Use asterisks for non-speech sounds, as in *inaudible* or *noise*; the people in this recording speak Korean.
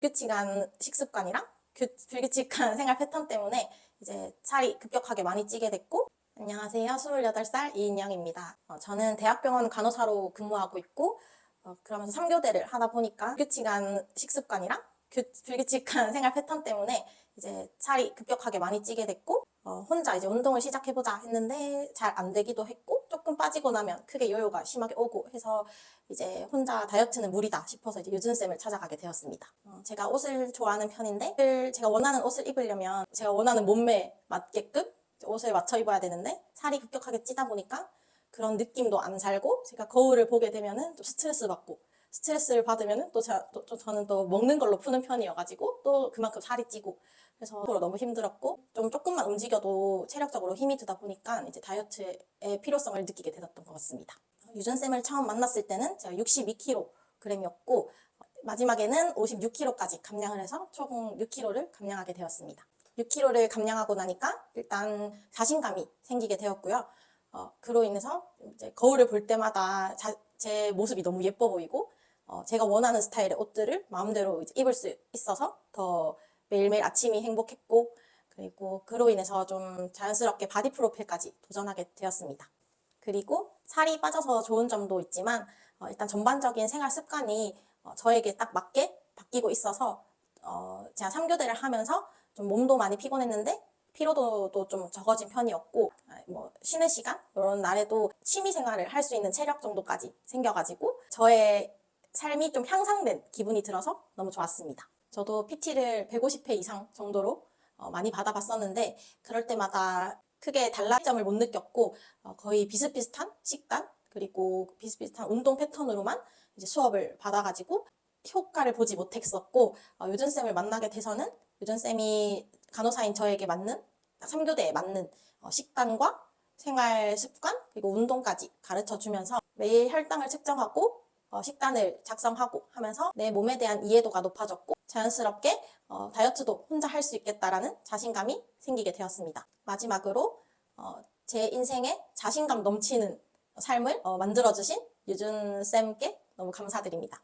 불규칙한 식습관이랑 규- 불규칙한 생활 패턴 때문에 이제 살이 급격하게 많이 찌게 됐고 안녕하세요. 28살 이인영입니다. 어, 저는 대학병원 간호사로 근무하고 있고 어, 그러면서 3교대를 하다 보니까 불규칙한 식습관이랑 규- 불규칙한 *laughs* 생활 패턴 때문에 이제 살이 급격하게 많이 찌게 됐고 어, 혼자 이제 운동을 시작해보자 했는데 잘 안 되기도 했고 조금 빠지고 나면 크게 요요가 심하게 오고 해서 이제 혼자 다이어트는 무리다 싶어서 이제 유준쌤을 찾아가게 되었습니다. 어, 제가 옷을 좋아하는 편인데 제가 원하는 옷을 입으려면 제가 원하는 몸매에 맞게끔 옷을 맞춰 입어야 되는데 살이 급격하게 찌다 보니까 그런 느낌도 안 살고 제가 거울을 보게 되면은 또 스트레스 받고 스트레스를 받으면은 또, 제가, 또, 또 저는 또 먹는 걸로 푸는 편이어가지고 또 그만큼 살이 찌고 그래서 너무 힘들었고 좀 조금만 움직여도 체력적으로 힘이 드다 보니까 이제 다이어트의 필요성을 느끼게 되었던 것 같습니다. 유준쌤을 처음 만났을 때는 제가 62kg이었고 마지막에는 56kg까지 감량을 해서 총 6kg를 감량하게 되었습니다. 6kg를 감량하고 나니까 일단 자신감이 생기게 되었고요. 어, 그로 인해서 이제 거울을 볼 때마다 자- 제 모습이 너무 예뻐 보이고 어, 제가 원하는 스타일의 옷들을 마음대로 입을 수 있어서 더 매일매일 아침이 행복했고 그리고 그로 인해서 좀 자연스럽게 바디 프로필까지 도전하게 되었습니다. 그리고 살이 빠져서 좋은 점도 있지만 어, 일단 전반적인 생활 습관이 어, 저에게 딱 맞게 바뀌고 있어서 어, 제가 3교대를 하면서 좀 몸도 많이 피곤했는데 피로도도 좀 적어진 편이었고 아, 뭐 쉬는 시간 이런 날에도 취미 생활을 할 수 있는 체력 정도까지 생겨가지고 저의 삶이 좀 향상된 기분이 들어서 너무 좋았습니다. 저도 PT를 150회 이상 정도로 어, 많이 받아봤었는데 그럴 때마다 크게 달라점을 못 느꼈고 어, 거의 비슷비슷한 식단 그리고 비슷비슷한 운동 패턴으로만 이제 수업을 받아가지고 효과를 보지 못했었고 어, 유준쌤을 만나게 돼서는 유준쌤이 간호사인 저에게 맞는 3교대에 맞는 어, 식단과 생활 습관 그리고 운동까지 가르쳐 주면서 매일 혈당을 측정하고 어, 식단을 작성하고 하면서 내 몸에 대한 이해도가 높아졌고 자연스럽게 어, 다이어트도 혼자 할 수 있겠다라는 자신감이 생기게 되었습니다. 마지막으로 어, 제 인생에 자신감 넘치는 삶을 어, 만들어주신 유준 쌤께 너무 감사드립니다.